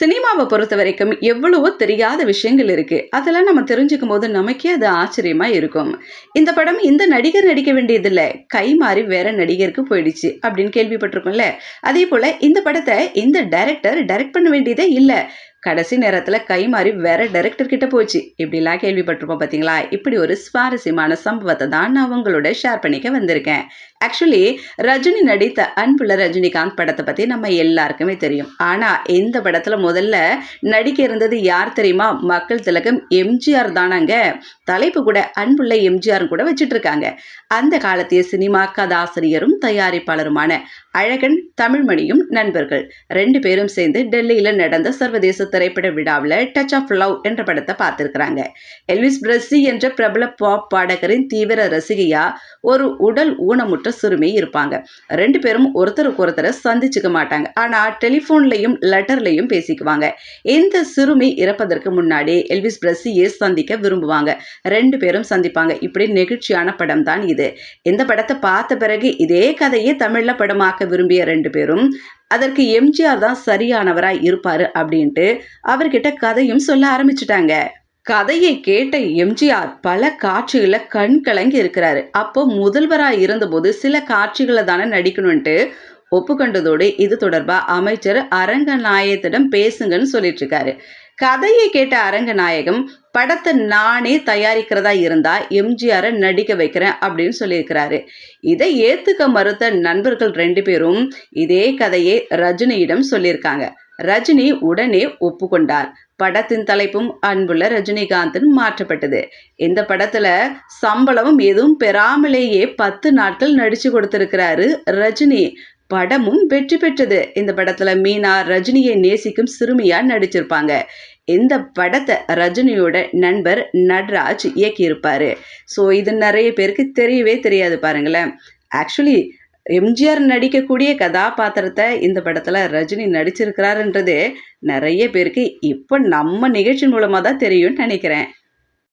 சினிமாவை பொறுத்த வரைக்கும் எவ்வளவோ தெரியாத விஷயங்கள் இருக்கு. அதெல்லாம் நம்ம தெரிஞ்சுக்கும் போது நமக்கே அது ஆச்சரியமா இருக்கும். இந்த படம் இந்த நடிகர் நடிக்க வேண்டியதில்ல. கை மாறி வேற நடிகருக்கு போயிடுச்சு அப்படின்னு கேள்விப்பட்டிருக்கோம்ல. அதே போல இந்த படத்தை இந்த டைரக்டர் டைரக்ட் பண்ண வேண்டியதே இல்லை. கடைசி நேரத்தில் கை மாறி வேற டைரக்டர் கிட்ட போச்சு. இப்படிலாம் கேள்விப்பட்டிருப்போம் பார்த்தீங்களா இப்படி ஒரு சுவாரஸ்யமான சம்பவத்தை தான் நான் உங்களோட ஷேர் பண்ணிக்க வந்திருக்கேன். ஆக்சுவலி ரஜினி நடித்த அன்புள்ள ரஜினிகாந்த் படத்தை பற்றி நம்ம எல்லாருக்குமே தெரியும். ஆனால் இந்த படத்தில் முதல்ல நடிக்க இருந்தது யார் தெரியுமா? மக்கள் திலகம் எம்ஜிஆர் தானாங்க. தலைப்பு கூட அன்புள்ள எம்ஜிஆர் கூட வச்சுட்டு இருக்காங்க அந்த காலத்திய சினிமா கதாசிரியரும் தயாரிப்பாளருமான அழகன் தமிழ்மணியும் நண்பர்கள். ரெண்டு பேரும் சேர்ந்து டெல்லியில் நடந்த சர்வதேச திரைப்பட விழாவில் டச் ஆஃப் லவ் என்ற படத்தை பார்த்துருக்குறாங்க. எல்விஸ் பிரஸ்ஸி என்ற பிரபல பாப் பாடகரின் தீவிர ரசிகையா ஒரு உடல் ஊனமுற்ற சிறுமி இருப்பாங்க. ரெண்டு பேரும் ஒருத்தருக்கு ஒருத்தரை சந்திச்சுக்க மாட்டாங்க. ஆனால் டெலிஃபோன்லையும் லெட்டர்லையும் பேசிக்குவாங்க. இந்த சிறுமி இறப்பதற்கு முன்னாடி எல்விஸ் பிரஸ்ஸியை சந்திக்க விரும்புவாங்க. ரெண்டு பேரும் சந்திப்பாங்க. இப்படி நெகிழ்ச்சியான படம் தான் இது. இந்த படத்தை பார்த்த பிறகு இதே கதையை தமிழில் படமாக்க விரும்பிய ரெண்டு பேரும் அதற்கு எம்ஜிஆர் தான் சரியானவராக இருப்பார் அப்படின்ட்டு அவர்கிட்ட கதையும் சொல்ல ஆரம்பிச்சிட்டாங்க. கதையை கேட்ட எம்ஜிஆர் பல காட்சிகள கண் கலங்கி இருக்கிறாரு. அப்போ முதல்வராக இருந்தபோது சில காட்சிகளை தானே நடிக்கணும்ன்ட்டு ஒப்புக்கொண்டதோடு இது தொடர்பாக அமைச்சர் அரங்கநாயகத்திடம் பேசுங்கன்னு சொல்லிட்டு இருக்காரு கதையை கேட்ட அரங்கநாயகம் படத்தை நானே தயாரிக்கிறதா இருந்தா எம்ஜிஆரை நடிக்க வைக்கிறேன் அப்படின்னு சொல்லியிருக்கிறாரு. இதை ஏத்துக்க மறுத்த நண்பர்கள் ரெண்டு பேரும் இதே கதையை ரஜினியிடம் சொல்லியிருக்காங்க. ரஜினி உடனே ஒப்புக்கொண்டார். படத்தின் தலைப்பும் அன்புள்ள ரஜினிகாந்தின் மாற்றப்பட்டது. இந்த படத்துல சம்பளமும் எதுவும் பெறாமலேயே பத்து நாட்கள் நடிச்சு கொடுத்திருக்கிறாரு ரஜினி. படமும் வெற்றி பெற்றது. இந்த படத்துல மீனா ரஜினியை நேசிக்கும் சிறுமியா நடிச்சிருப்பாங்க. இந்த படத்தை ரஜினியோட நண்பர் நட்ராஜ் இயக்கியிருப்பாரு. ஸோ இது நிறைய பேருக்கு தெரியவே தெரியாது பாருங்களேன். ஆக்சுவலி எம்ஜிஆர் நடிக்கக்கூடிய கதாபாத்திரத்தை இந்த படத்தில் ரஜினி நடிச்சிருக்கிறாருன்றது நிறைய பேருக்கு இப்போ நம்ம நிகழ்ச்சி மூலமாக தான் தெரியும்னு நினைக்கிறேன்.